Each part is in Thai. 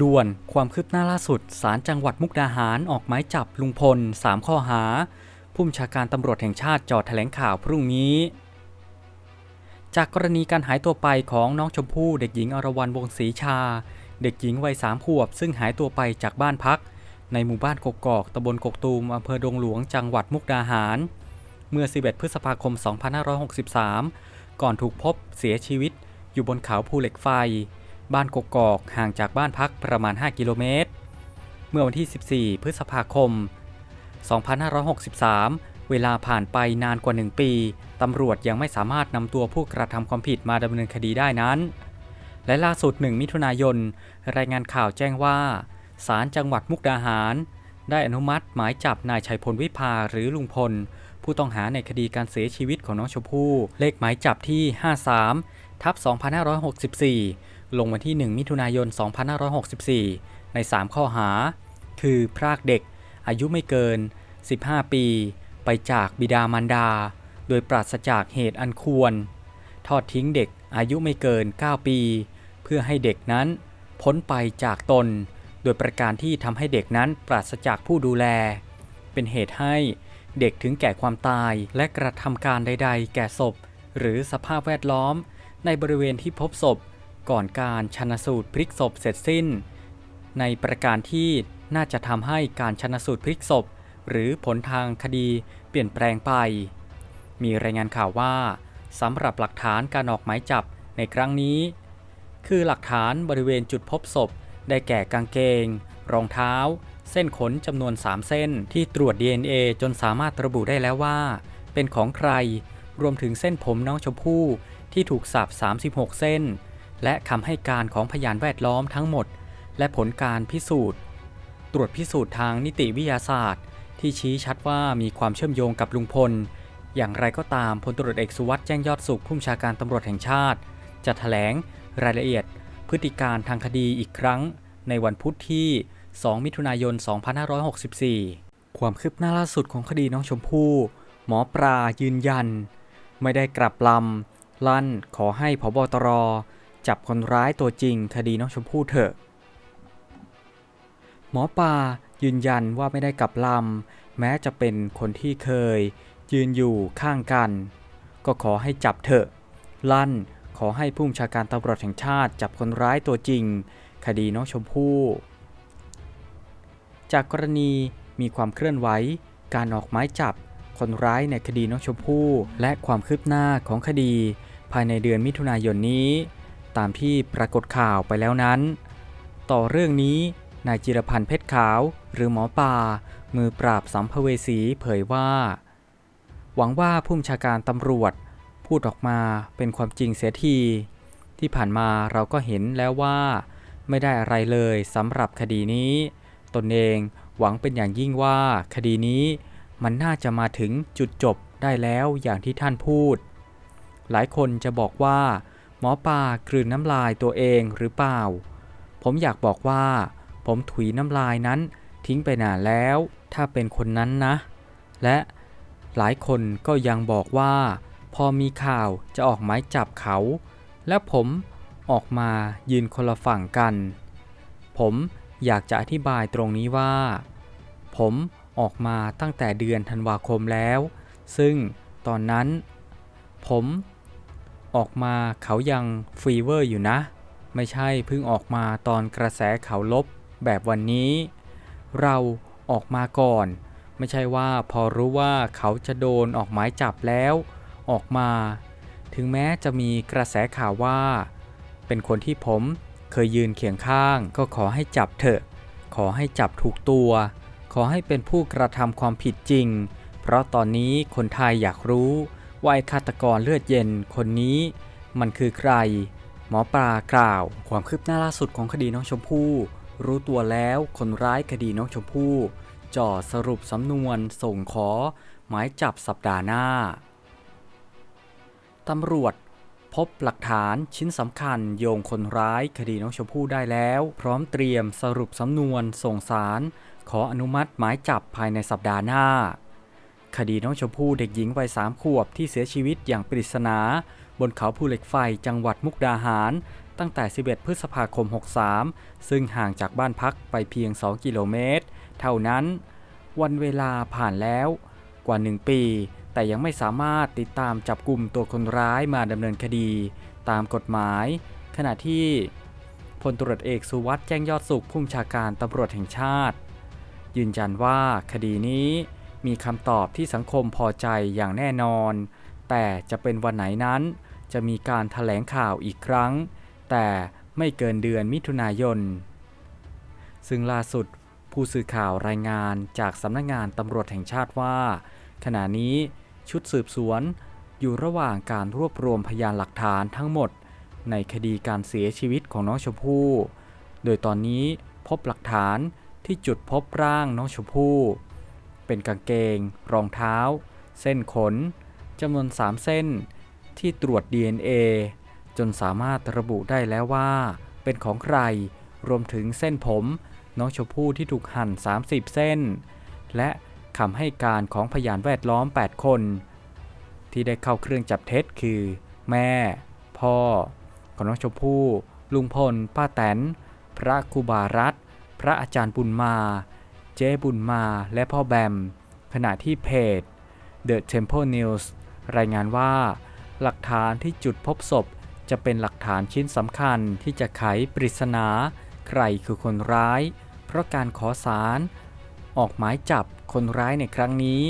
ด่วนความคืบหน้าล่าสุดศาลจังหวัดมุกดาหารออกหมายจับลุงพล 3 ข้อหา ผู้บัญชาการตำรวจแห่งชาติจอดแถลงข่าวพรุ่งนี้ จากกรณีการหายตัวไปของน้องชมพู่เด็กหญิงอรวรรณวงศรีชา เด็กหญิงวัยสามขวบ ซึ่งหายตัวไปจากบ้านพัก ในหมู่บ้านกกอกตำบลกกตูมอำเภอดงหลวงจังหวัดมุกดาหาร เมื่อ 11 พฤษภาคม 2563 ก่อนถูกพบเสียชีวิตอยู่บนเขาภูเหล็กไฟ บ้านกกอกห่างจากบ้านพักประมาณ 5 กิโลเมตร เมื่อวันที่ 14 พฤษภาคม 2563 เวลาผ่านไปนานกว่า 1 ปี ตำรวจยังไม่สามารถนำตัวผู้กระทำความผิดมาดำเนินคดีได้นั้น และล่าสุด 1 มิถุนายน รายงานข่าวแจ้งว่า ศาลจังหวัดมุกดาหาร ได้อนุมัติหมายจับนายชัยพลวิภาหรือลุงพล ผู้ต้องหาในคดีการเสียชีวิตของน้องชมพู่ เลขหมายจับที่ 53ทับ2564 ลงวันที่ 1 มิถุนายน 2564 ใน 3 ข้อหา คือพรากเด็ก อายุไม่เกิน 15 ปี ไปจากบิดามารดา โดยปราศจากเหตุอันควร ทอดทิ้งเด็กอายุไม่เกิน 9 ปี เพื่อให้เด็กนั้นพ้นไปจากตน โดยประการที่ทำให้เด็กนั้นปราศจากผู้ดูแล เป็นเหตุให้เด็กถึงแก่ความตายและกระทำการใด ๆ แก่ศพ หรือสภาพแวดล้อม ในบริเวณที่พบศพ ก่อนการชันสูตรพลิกศพเสร็จสิ้น ในประการที่น่าจะทำให้การชันสูตรพลิกศพ หรือผลทางคดีเปลี่ยนแปลงไป มีรายงานข่าวว่าสำหรับหลักฐานการออกหมายจับในครั้งนี้ คือหลักฐานบริเวณจุดพบศพ ได้แก่กางเกง รองเท้า เส้นขนจำนวน 3 เส้นที่ตรวจ DNA จนสามารถระบุได้แล้วว่า เป็นของใครรวมถึงเส้นผมน้องชมพู่ที่ถูกสับ36 เส้น และคำให้การของพยานแวดล้อมทั้งหมด และผลการพิสูจน์ ตรวจพิสูจน์ทางนิติวิทยาศาสตร์ ที่ชี้ชัดว่ามีความเชื่อมโยงกับลุงพล อย่างไรก็ตามพลตรวจเอกสุวัสด์แจ้งยอดสุขผู้บัญชาการตำรวจแห่งชาติ จะแถลงรายละเอียด พฤติการทางคดีอีกครั้ง ในวันพุธที่ 2 มิถุนายน 2564 ความคืบหน้าล่าสุดของคดีน้องชมพู่หมอปลายืนยัน ไม่ได้กลับลำลั่นขอให้พบตร จับคนร้ายตัวจริงคดีน้องชมพู่เถอะ หมอปลายืนยันว่าไม่ได้กลับลำ แม้จะเป็นคนที่เคย ยืนอยู่ข้างกัน ก็ขอให้จับเถอะ ลั่นขอให้ผู้บัญชาการตำรวจแห่งชาติจับคนร้ายตัวจริง คดีน้องชมพู่ จากกรณีมีความเคลื่อนไหวการออกหมายจับคนร้ายในคดีน้องชมพู่ และความคืบหน้าของคดี ภายในเดือนมิถุนายนนี้ ตามที่ปรากฏข่าวไปแล้วนั้น ต่อเรื่องนี้นายจิรพันธ์เพชรขาวหรือหมอป่า มือปราบสัมภเวสีเผยว่า หวังว่าผู้บัญชาการตำรวจพูดออกมาเป็นความจริงเสียที ที่ผ่านมาเราก็เห็นแล้วว่า ไม่ได้อะไรเลยสำหรับคดีนี้ ตนเองหวังเป็นอย่างยิ่งว่าคดีนี้มันน่าจะมาถึงจุดจบได้แล้วอย่างที่ท่านพูด หลายคนจะบอกว่า หมอปลากลืนน้ำลายตัวเองหรือเปล่า ผมอยากบอกว่า ผมถุยน้ำลายนั้นทิ้งไปนานแล้ว ถ้าเป็นคนนั้นนะ และหลายคนก็ยังบอกว่า พอมีข่าวจะออกหมายจับเขา และผมออกมายืนคนละฝั่งกัน ผมอยากจะอธิบายตรงนี้ว่า ผมออกมาตั้งแต่เดือนธันวาคมแล้ว ซึ่งตอนนั้น ผม ออกมาเขายังฟีเวอร์อยู่นะ ไม่ใช่เพิ่งออกมาตอนกระแสเขาลบแบบวันนี้ เราออกมาก่อน ไม่ใช่ว่าพอรู้ว่าเขาจะโดนออกหมายจับแล้ว ออกมา ถึงแม้จะมีกระแสข่าวว่า เป็นคนที่ผมเคยยืนเคียงข้าง ก็ขอให้จับเถอะ ขอให้จับถูกตัว ขอให้เป็นผู้กระทำความผิดจริง เพราะตอนนี้คนไทยอยากรู้ ว่าไอ้ฆาตกรเลือดเย็นคนนี้มันคือใคร หมอปลากล่าว ความคืบหน้าล่าสุดของคดีน้องชมพู่รู้ตัวแล้วคนร้ายคดีน้องชมพู่จ่อสรุปสำนวนส่งขอ หมายจับสัปดาห์หน้า ตำรวจพบหลักฐานชิ้นสำคัญโยงคนร้ายคดีน้องชมพู่ได้แล้ว พร้อมเตรียมสรุปสำนวนส่งสาร ขออนุมัติหมายจับภายในสัปดาห์หน้า คดีน้องชมพู่เด็กหญิงวัยสามขวบที่เสียชีวิตอย่างปริศนา บนเขาภูเหล็กไฟจังหวัดมุกดาหาร ตั้งแต่ 11 พฤษภาคม 63 ซึ่งห่างจากบ้านพักไปเพียง 2 กิโลเมตร เท่านั้น วันเวลาผ่านแล้วกว่า 1 ปี แต่ยังไม่สามารถติดตามจับกลุ่มตัวคนร้ายมาดำเนินคดี ตามกฎหมาย ขณะที่พลตรวจเอกสุวัสด์แจ้งยอดสุขผู้บัญชาการตำรวจแห่งชาติ ยืนยันว่าคดีนี้ มีคำตอบที่สังคมพอใจอย่างแน่นอน แต่จะเป็นวันไหนนั้น จะมีการถแถลงข่าวอีกครั้ง แต่ไม่เกินเดือนมิถุนายน ซึ่งล่าสุดผู้สื่อข่าวรายงานจากสำนักงานตำรวจแห่งชาติว่า ขณะนี้ชุดสืบสวนอยู่ระหว่างการรวบรวมพยานหลักฐานทั้งหมด ในคดีการเสียชีวิตของน้องชมพู่ โดยตอนนี้พบหลักฐานที่จุดพบร่างน้องชมพู่ เป็นกางเกง รองเท้า เส้นขนจำนวน 3 เส้น ที่ตรวจ DNA จนสามารถระบุได้แล้วว่า เป็นของใคร รวมถึงเส้นผม น้องชมพู่ที่ถูกหั่น 30 เส้น และคำให้การของพยานแวดล้อม 8 คน ที่ได้เข้าเครื่องจับเท็จคือ แม่ พ่อ ของน้องชมพู่ ลุงพล ป้าแตน พระครูบารัตพระอาจารย์บุญมา เจ๊บุญมาและพ่อแบม ขณะที่เพจ The Temple News รายงานว่า หลักฐานที่จุดพบศพจะเป็นหลักฐานชิ้นสำคัญที่จะไขปริศนาใครคือคนร้าย เพราะการขอสารออกหมายจับคนร้ายในครั้งนี้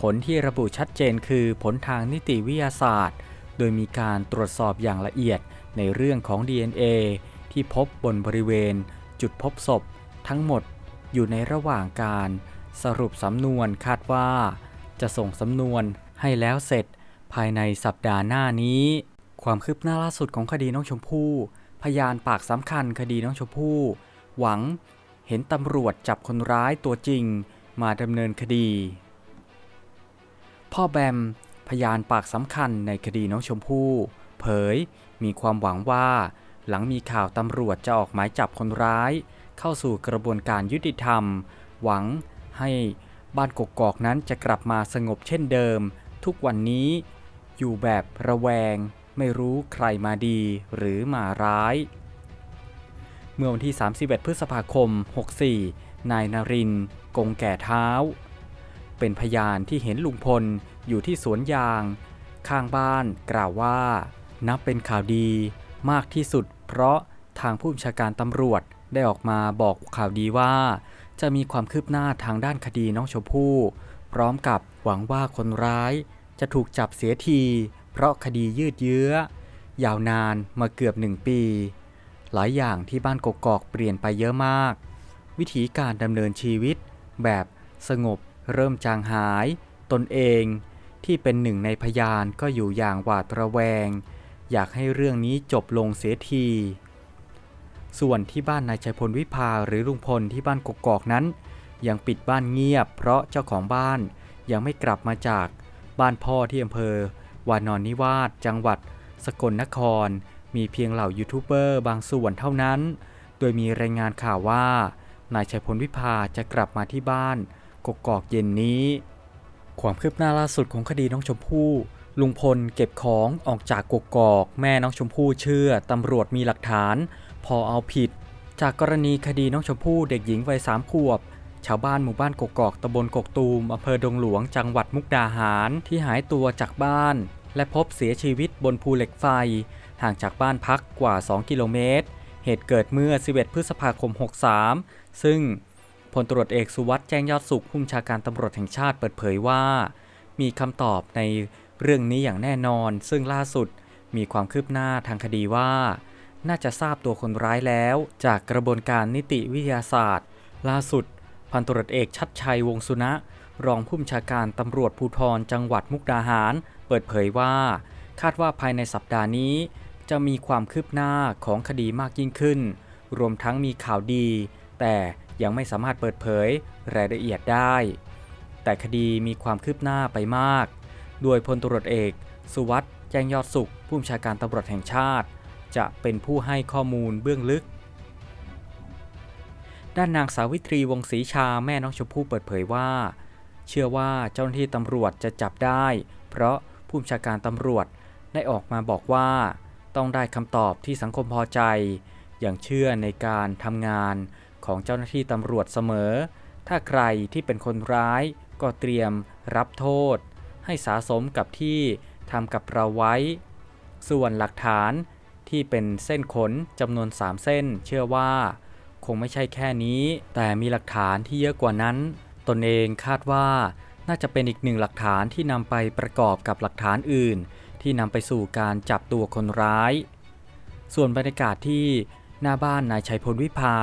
ผลที่ระบุชัดเจนคือผลทางนิติวิทยาศาสตร์ โดยมีการตรวจสอบอย่างละเอียดในเรื่องของ DNA ที่พบบนบริเวณ จุดพบศพทั้งหมด อยู่ในระหว่างการสรุปสำนวนคาดว่า จะส่งสำนวนให้แล้วเสร็จภายในสัปดาห์หน้านี้ ความคืบหน้าล่าสุดของคดีน้องชมพู่พยานปากสำคัญคดีน้องชมพู่ หวังเห็นตำรวจจับคนร้ายตัวจริงมาดำเนินคดี พ่อแบมพยานปากสำคัญในคดีน้องชมพู่ เผยมีความหวังว่า หลังมีข่าวตำรวจจะออกหมายจับคนร้าย เข้าสู่กระบวนการยุติธรรม หวังให้บ้านกกอกนั้นจะกลับมาสงบเช่นเดิม ทุกวันนี้อยู่แบบระแวง ไม่รู้ใครมาดีหรือมาร้าย เมื่อวันที่ 31 พฤษภาคม 64 นายนารินทร์กงแก่เท้า เป็นพยานที่เห็นลุงพลอยู่ที่สวนยาง ข้างบ้านกล่าวว่า นับเป็นข่าวดีมากที่สุดเพราะทางผู้บัญชาการตำรวจ ได้ออกมาบอกข่าวดีว่า จะมีความคืบหน้าทางด้านคดีน้องชมพู่พร้อมกับหวังว่าคนร้ายจะถูกจับเสียที เพราะคดียืดเยื้อ ยาวนานมาเกือบหนึ่งปี หลายอย่างที่บ้านกกอกเปลี่ยนไปเยอะมาก วิธีการดำเนินชีวิต แบบสงบเริ่มจางหาย ตนเองที่เป็นหนึ่งในพยานก็อยู่อย่างหวาดระแวง อยากให้เรื่องนี้จบลงเสียที ส่วนที่บ้านนายชัยพลวิภาหรือลุงพลที่บ้านกกอกนั้น ยังปิดบ้านเงียบ เพราะเจ้าของบ้านยังไม่กลับมาจากบ้านพ่อที่อำเภอวานอนนิวาสจังหวัด สกลนคร มีเพียงเหล่ายูทูบเบอร์บางส่วนเท่านั้น โดยมีรายงานข่าวว่านายชัยพลวิภาจะกลับมาที่บ้าน กกอกเย็นนี้ ความคืบหน้าล่าสุดของคดีน้องชมพู่ ลุงพลเก็บของออกจากกกอก แม่น้องชมพู่เชื่อตำรวจมีหลักฐาน พอเอาผิด จากกรณีคดีน้องชมพู่เด็กหญิงวัยสามขวบ ชาวบ้านหมู่บ้านกกอกตำบลกกตูมอำเภอดงหลวงจังหวัดมุกดาหารที่หายตัวจากบ้าน และพบเสียชีวิตบนภูเหล็กไฟ ห่างจากบ้านพักกว่า 2 กิโลเมตร เหตุเกิดเมื่อ 11 พฤษภาคม 63 ซึ่งพลตรวจเอกสุวัสด์แจ้งยอดสุขผู้บัญชาการตำรวจแห่งชาติเปิดเผยว่า มีคำตอบในเรื่องนี้อย่างแน่นอน ซึ่งล่าสุดมีความคืบหน้าทางคดีว่า น่าจะทราบตัวคนร้ายแล้ว จากกระบวนการนิติวิทยาศาสตร์ ล่าสุด พันตรวจเอกชัดชัยวงศ์สุนะ รองผู้บัญชาการตำรวจภูธรจังหวัดมุกดาหาร เปิดเผยว่า คาดว่าภายในสัปดาห์นี้ จะมีความคืบหน้าของคดีมากยิ่งขึ้น รวมทั้งมีข่าวดี แต่ยังไม่สามารถเปิดเผยรายละเอียดได้ แต่คดีมีความคืบหน้าไปมาก โดยพลตรวจเอก สุวัสด์แจ้งยอดสุขผู้บัญชาการตำรวจแห่งชาติ จะเป็นผู้ให้ข้อมูลเบื้องลึก ด้านนางสาวิตรีวงศรีชาแม่น้องชมพู่เปิดเผยว่า เชื่อว่าเจ้าหน้าที่ตำรวจจะจับได้ เพราะผู้บัญชาการตำรวจได้ออกมาบอกว่า ต้องได้คำตอบที่สังคมพอใจ อย่างเชื่อในการทำงานของเจ้าหน้าที่ตำรวจเสมอ ถ้าใครที่เป็นคนร้ายก็เตรียมรับโทษ ให้สาสมกับที่ทำกับเราไว้ ส่วนหลักฐาน ที่เป็นเส้นขนจำนวน 3 เส้น เชื่อว่า คงไม่ใช่แค่นี้ แต่มีหลักฐานที่เยอะกว่านั้น ตนเองคาดว่า น่าจะเป็นอีกหนึ่งหลักฐานที่นำไปประกอบกับหลักฐานอื่น ที่นำไปสู่การจับตัวคนร้าย ส่วนบรรยากาศที่หน้าบ้านนายชัยพลวิภา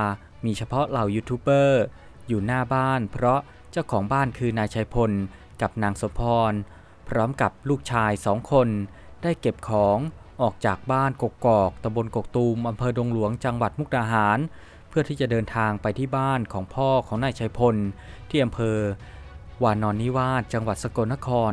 มีเฉพาะเหล่ายูทูบเบอร์อยู่หน้าบ้าน เพราะเจ้าของบ้านคือนายชัยพลกับนางสมพร พร้อมกับลูกชายสองคน ได้เก็บของ ออกจากบ้านกกอกตำบลกกตูมอำเภอดงหลวงจังหวัดมุกดาหาร เพื่อที่จะเดินทางไปที่บ้านของพ่อของนายชัยพล ที่อำเภอวานอนนิวาสจังหวัดสกลนคร